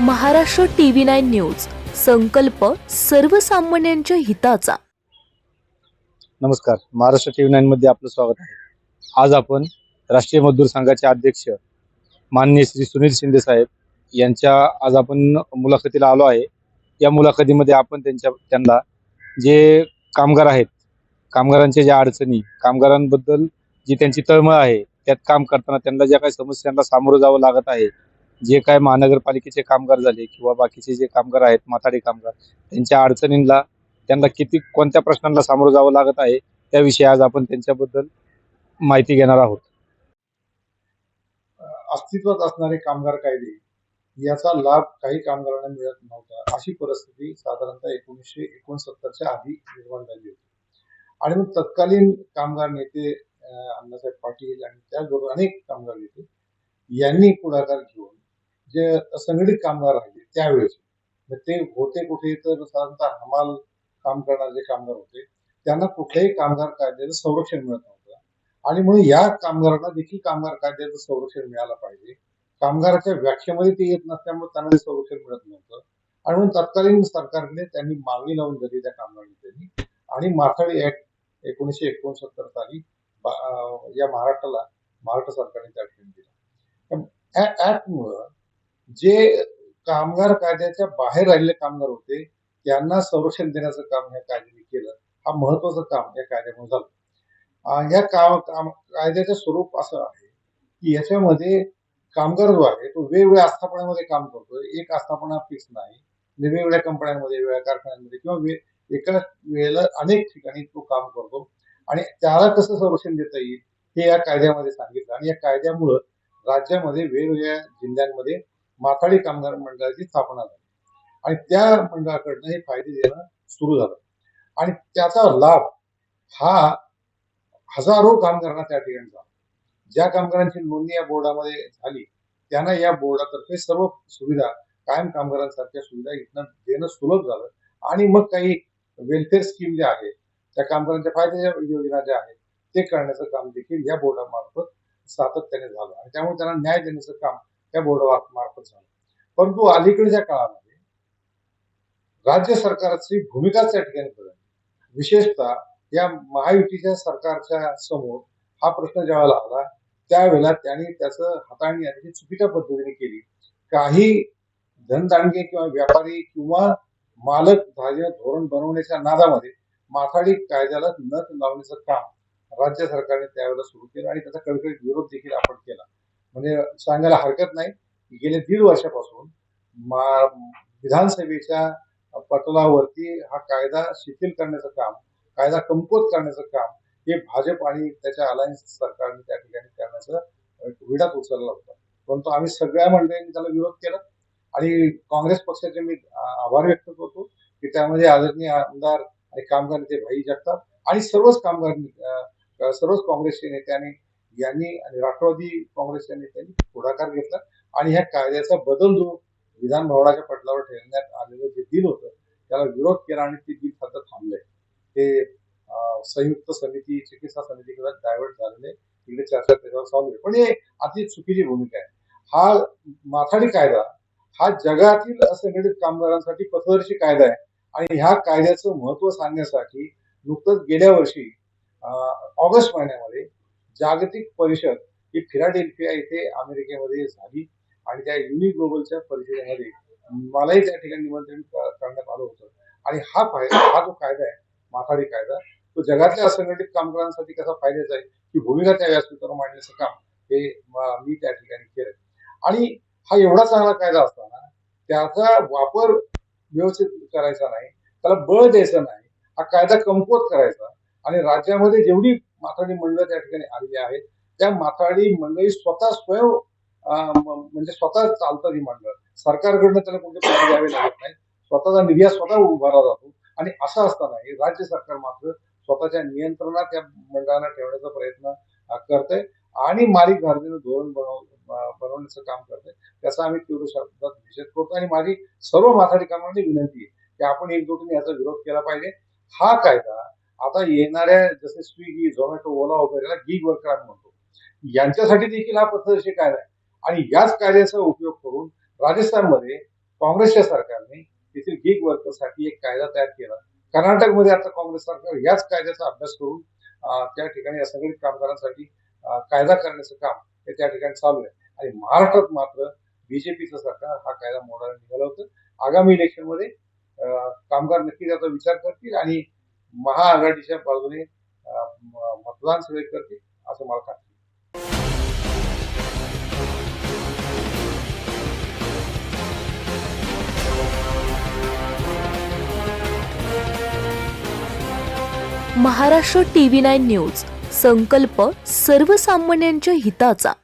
Maharashtra T V nine news संकल्प सर्वसामान्यांच्या हिताचा. नमस्कार महाराष्ट्र टीव्ही नाईन मध्ये आपलं स्वागत आहे. आज आपण राष्ट्रीय मजदूर संघाचे अध्यक्ष माननीय श्री सुनील शिंदे साहेब यांच्या आज आपण मुलाखतीला आलो आहे. या मुलाखतीमध्ये आपण त्यांच्या त्यांना जे कामगार आहेत कामगारांच्या ज्या अडचणी कामगारांबद्दल जी त्यांची तळमळ आहे त्यात काम करताना त्यांना ज्या काही समस्यांना सामोरं जावं लागत आहे जे काय महानगरपालिकेचे कामगार झाले किंवा बाकीचे जे कामगार आहेत माथाडी कामगार त्यांच्या अडचणींना त्यांना किती कोणत्या प्रश्नांना सामोरं जावं लागत आहे त्याविषयी आज आपण त्यांच्याबद्दल माहिती घेणार आहोत. अस्तित्वात असणारे कामगार कायदे याचा लाभ काही कामगारांना मिळत नव्हता अशी परिस्थिती साधारणतः एकोणीसशे एकोणसत्तरच्या आधी निर्माण झाली होती. आणि मग तत्कालीन कामगार नेते अण्णासाहेब पाटील आणि त्याचबरोबर अनेक कामगार नेते यांनी पुढाकार घेऊन जे संघटित कामगार राहिले त्यावेळेस. ते होते कुठे? तर साधारणतः हमाल काम करणारे जे कामगार होते त्यांना कुठल्याही कामगार कायद्याचं संरक्षण मिळत नव्हतं. आणि म्हणून या कामगारांना देखील कामगार कायद्याचं संरक्षण मिळालं पाहिजे. कामगाराच्या व्याख्येमध्ये ते येत नसल्यामुळे त्यांना ते संरक्षण मिळत नव्हतं. आणि म्हणून तत्कालीन सरकारने त्यांनी मागणी लावून धरली त्या कामगार आणि माथाडी ऍक्ट एकोणीसशे एकोणसत्तर साली या महाराष्ट्राला महाराष्ट्र सरकारने त्या ठिकाणी दिला. ऍक्टमुळं जे कामगार कायद्याच्या बाहेर राहिलेले कामगार होते त्यांना संरक्षण देण्याचं काम या कायद्याने केलं. हा महत्वाचं काम या कायद्यामुळे झालं. या काम काम- कायद्याचं स्वरूप असं आहे की याच्यामध्ये कामगार जो आहे तो वेगवेगळ्या आस्थापनामध्ये काम करतोय. एक आस्थापना फिक्स नाही. वेगवेगळ्या कंपन्यांमध्ये वेगवेगळ्या कारखान्यांमध्ये किंवा वे- एका वेळेला अनेक ठिकाणी तो काम करतो. आणि त्याला कसं संरक्षण देता येईल हे या कायद्यामध्ये सांगितलं. आणि या कायद्यामुळं राज्यामध्ये वेगवेगळ्या जिल्ह्यांमध्ये माथाडी कामगार मंडळाची स्थापना झाली. आणि त्या मंडळाकडनं हे फायदे देणं सुरू झालं. आणि त्याचा लाभ हा हजारो कामगारांना त्या ठिकाणी झाला. ज्या कामगारांची नोंदणी या बोर्डामध्ये झाली त्यांना या बोर्डातर्फे सर्व सुविधा कायम कामगारांसारख्या सुविधा इथनं देणं सुलभ झालं. आणि मग काही वेलफेअर स्कीम ज्या आहेत त्या कामगारांच्या फायद्याच्या योजना ज्या आहेत ते करण्याचं काम देखील या बोर्डामार्फत सातत्याने झालं. आणि त्यामुळे त्यांना न्याय देण्याचं काम त्या बोर्डामार्फत झालं. परंतु अलीकडच्या काळामध्ये राज्य सरकारची भूमिकाच त्या ठिकाणी बदलली. विशेषतः या महायुतीच्या सरकारच्या समोर हा प्रश्न ज्यावेळेला आला त्यावेळेला त्यांनी त्याचं हाताळणी अतिशय चुकीच्या पद्धतीने केली. काही धनदांडगे किंवा व्यापारी किंवा मालक धार्य धोरण बनवण्याच्या नादामध्ये माथाडी कायद्याला नथ लावण्याचं काम राज्य सरकारने त्यावेळेला सुरू केलं आणि त्याचा कडकडीत विरोध देखील आपण केला. म्हणजे सांगायला हरकत नाही. की गेल्या दीड वर्षापासून मा- विधानसभेच्या पटलावरती हा कायदा शिथिल करण्याचं काम कायदा कमकुवत करण्याचं काम हे भाजप आणि त्याच्या अलायन्स सरकारने त्या ठिकाणी करण्याचं विडात उचलला होता. परंतु आम्ही सगळ्या मंडळींनी त्याला विरोध केला आणि काँग्रेस पक्षाचे मी आभार व्यक्त करतो की त्यामध्ये आदरणीय आमदार आणि कामगार नेते भाई जगताप आणि सर्वच कामगार सर्वच काँग्रेसचे नेत्यांनी यांनी आणि राष्ट्रवादी काँग्रेसच्या नेत्यांनी पुढाकार घेतला. आणि ह्या कायद्याचा बदल जो विधान भवनाच्या पटलावर ठेवण्यात आलेलं जे बिल होतं त्याला विरोध केला आणि ते बिल फक्त थांबलंय. ते संयुक्त समिती चिकित्सा समितीकडे डायव्हर्ट झालेले तिकडे चर्चा त्याच्यावर चालू आहे. पण हे अति चुकीची भूमिका आहे. हा माथाडी कायदा हा जगातील असंघटित कामगारांसाठी पथदर्शी कायदा आहे. आणि ह्या कायद्याचं महत्त्व सांगण्यासाठी नुकतंच गेल्या वर्षी ऑगस्ट महिन्यामध्ये जागतिक परिषद ही फिलाडेल्फिया इथे अमेरिकेमध्ये झाली आणि त्या युनि ग्लोबलच्या परिषदेमध्ये मलाही त्या ठिकाणी निमंत्रण करण्यात आलं होतं. आणि हा फायदा हा जो कायदा आहे माथाडी कायदा तो जगातल्या असंघटित कामगारांसाठी कसा फायद्याचा आहे की भूमिका त्या व्यासपीठावर मांडण्याचं काम हे मी त्या ठिकाणी केलं. आणि हा एवढा चांगला कायदा असताना त्याचा वापर व्यवस्थित करायचा नाही त्याला बळ द्यायचं नाही हा कायदा कमकुवत करायचा आणि राज्यामध्ये जेवढी माथाडी मंडळ त्या ठिकाणी आलेली आहेत. त्या माथाडी मंडळी स्वतः स्वयं म्हणजे स्वतः चालतात ही मंडळ. सरकारकडनं त्याला कोणते पैसे द्यावे लागत नाही स्वतःचा निधी स्वतः उभारा जातो. आणि असं असताना हे राज्य सरकार मात्र स्वतःच्या नियंत्रणात त्या मंडळांना ठेवण्याचा प्रयत्न करते करतंय. आणि मालिक भारतीनं धोरण बनव बनवण्याचं काम करते त्याचा आम्ही तीव्र शब्दात निषेध करतो. आणि माझी सर्व माथाडी कामांनी विनंती आहे की आपण एकजुटीने याचा विरोध केला पाहिजे. हा कायदा आता येणाऱ्या जसे स्विगी झोमॅटो ओला वगैरेला गिग वर्कर आम्ही म्हणतो. यांच्यासाठी देखील हा पथदर्शी कार्य आहे. आणि याच कायद्याचा उपयोग करून राजस्थानमध्ये काँग्रेसच्या सरकारने तेथील गिग वर्करसाठी एक कायदा तयार केला. कर्नाटकमध्ये आता काँग्रेस सरकार याच कायद्याचा अभ्यास करून त्या ठिकाणी असंघटित कामगारांसाठी कायदा करण्याचं काम हे त्या ठिकाणी चालू आहे. आणि महाराष्ट्रात मात्र बीजेपीचं सरकार हा कायदा मोडायला निघालं होतं. आगामी इलेक्शनमध्ये कामगार नक्की त्याचा विचार करतील आणि महाआघाडीच्या बाजूने मतदान सगळे करतील असं मला खात्री महाराष्ट्र टीव्ही नाईन न्यूज संकल्प सर्वसामान्यांच्या हिताचा.